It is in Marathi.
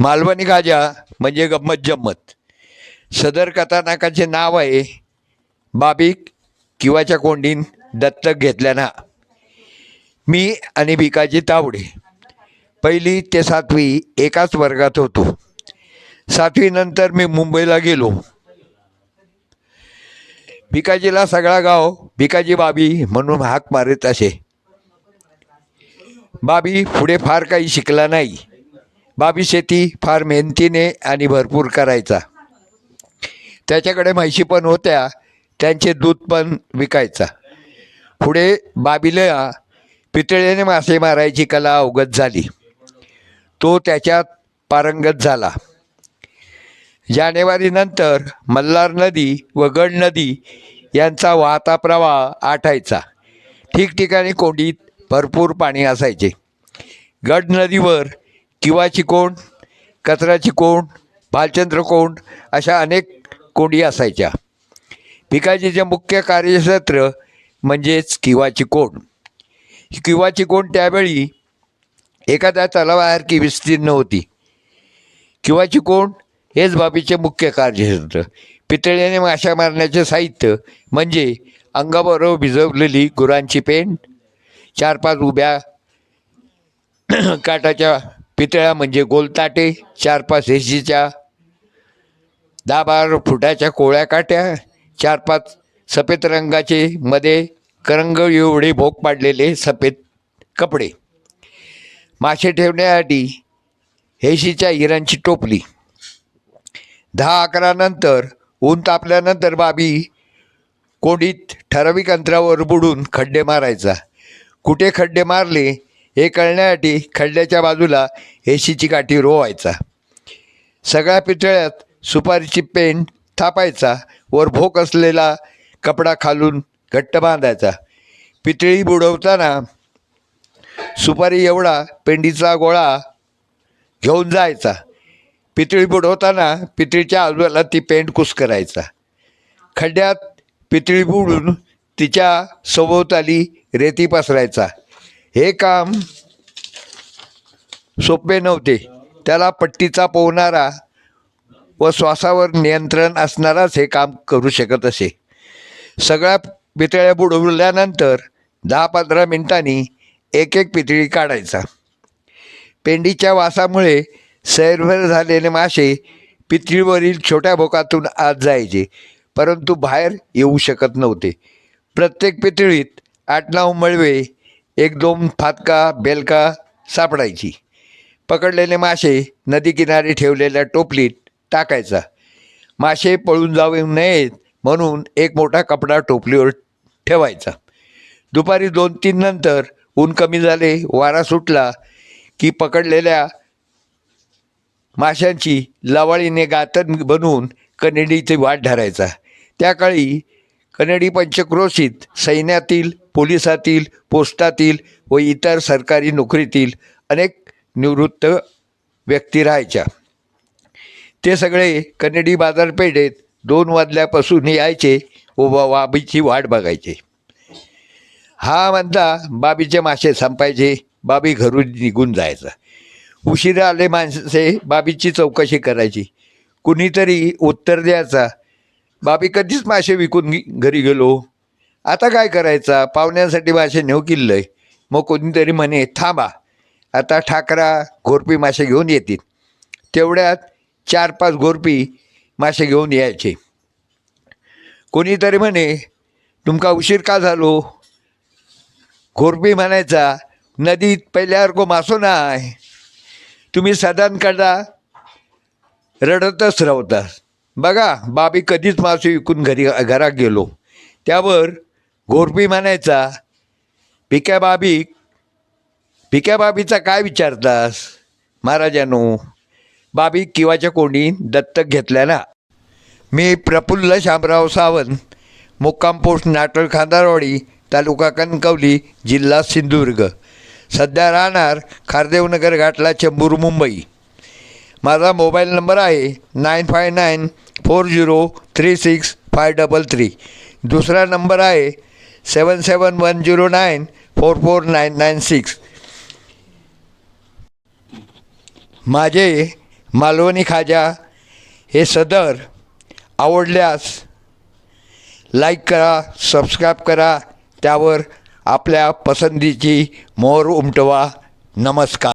मालवणी गाजा म्हणजे गंमत जम्मत सदर कथानकाचे नाव आहे बाबीक किंवाच्या कोंडीन दत्तक घेतल्याना. मी आणि भिकाजी तावडे. पहिली ते सातवी एकाच वर्गात होतो. सातवीनंतर मी मुंबईला गेलो. भिकाजीला सगळा गाव भिकाजी बाबी म्हणून हाक मारत असे. बाबी पुढे फार काही शिकला नाही. बाबी शेती फार मेहनतीने आणि भरपूर करायचा. त्याच्याकडे म्हैशी पण होत्या त्यांचे दूध पण विकायचा. पुढे बाबीला पितळेने मासे मारायची कला अवगत झाली. तो त्याच्यात पारंगत झाला. जानेवारीनंतर मल्हार नदी व गड नदी यांचा वाहता प्रवाह आठायचा ठिकठिकाणी कोंडीत भरपूर पाणी असायचे. गड नदीवर किवाची कोंड कचराची कोंड भालचंद्र कोंड अशा अनेक कोंडी असायच्या. भिकाजीचे मुख्य कार्यक्षेत्र म्हणजेच किवाची कोंड. किवाची कोंड त्यावेळी एखाद्या तलावासारखी विस्तीर्ण होती. किवाची कोंड हेच बाबीचे मुख्य कार्यक्षेत्र. पितळेने माशा मारण्याचे साहित्य म्हणजे अंगाबरोबर भिजवलेली गुरांची पेंट चार पाच उभ्या काटाच्या पितळ्या म्हणजे गोलताटे चार पाच हेशीच्या दहा बारा फुटाच्या कोळ्या काट्या चार पाच सफेद रंगाचे मध्ये करंग एवढे भोग पाडलेले सफेद कपडे. मासे ठेवण्यासाठी हेशीच्या हिरांची टोपली. दहा अकरा नंतर ऊन तापल्यानंतर बाबी कोंडीत ठराविक अंतरावर बुडून खड्डे मारायचा. कुठे खड्डे मारले? हे कळण्यासाठी खड्ड्याच्या बाजूला एशीची काठी रोवायचा. सगळ्या पितळ्यात सुपारीची पेंट थापायचा. वर भोक असलेला कपडा खालून घट्ट बांधायचा. पितळी बुडवताना सुपारी एवढा पेंडीचा गोळा घेऊन जायचा. पितळी बुडवताना पितळीच्या आजूबाला ती पेंट कुस करायचा खड्ड्यात पितळी बुडून तिच्या सभोवताली रेती पसरायचा. हे काम सोपे नव्हते. त्याला पट्टीचा पोहणारा व श्वासावर नियंत्रण असणाराच हे काम करू शकत असे. सगळ्या पितळ्या बुडवल्यानंतर दहा पंधरा मिनिटांनी एक एक पितळी काढायचा. पेंडीच्या वासामुळे सैरभर झालेले मासे पितळीवरील छोट्या भोकातून आत जायचे परंतु बाहेर येऊ शकत नव्हते. प्रत्येक पितळीत आठ नऊ मळवे एक दोन फातका बेलका सापडायची. पकडलेले मासे नदीकिनारी ठेवलेल्या टोपलीत टाकायचा. मासे पळून जाऊ नयेत म्हणून एक मोठा कपडा टोपलीवर ठेवायचा. दुपारी दोन तीन नंतर ऊन कमी झाले वारा सुटला की पकडलेल्या माशांची लवाळीने गातन बनवून कनेडीची वाट धरायचा. त्या काळी कनेडी पंचक्रोशीत सैन्यातील पोलिसातील पोस्टातील व इतर सरकारी नोकरीतील अनेक निवृत्त व्यक्ती राहायच्या. ते सगळे कनेडी बाजारपेठेत दोन वाजल्यापासून यायचे व बाबीची वाट बघायचे. हा म्हणता बाबीचे मासे संपायचे बाबी घरून निघून जायचा. उशिरा आले माणसे बाबीची चौकशी करायची. कुणीतरी उत्तर द्यायचा बाबी कधीच मासे विकून घरी गेलो. आता काय करायचा? पाहुण्यांसाठी मासे नेऊ किल्लय. मग कोणीतरी म्हणे थांबा आता ठाकरा घोरपी मासे घेऊन येतील. तेवढ्यात चार पाच घोरपी मासे घेऊन यायचे. कोणीतरी म्हणे तुमका उशीर का झालो? घोरपी म्हणायचा नदीत पहिल्यासारखं मासो नाही तुम्ही साधारणकडा रडतच राहतात बघा बाबी कधीच मासे विकून घरी घरात गेलो. त्यावर गोरपी म्हणायचा भिक्या बाबी भिक्या बाबीचा काय विचारतास महाराजानो? बाबी किवाच्या कोणी दत्तक घेतल्या ना? मी प्रफुल्ल शामराव सावंत मुक्काम पोस्ट नाटळ खांदारवाडी तालुका कणकवली जिल्हा सिंधुदुर्ग. सध्या राहणार खारदेवनगर घाटला चेंबूर मुंबई. माझा मोबाईल नंबर आहे nine five nine four zero three six five double three. दुसरा नंबर आहे seven seven one zero nine four four nine nine six. माझे मालवणी खाजा हे सदर आवडल्यास लाईक करा सबस्क्राईब करा त्यावर आपल्या पसंतीची मोहर उमटवा. नमस्कार.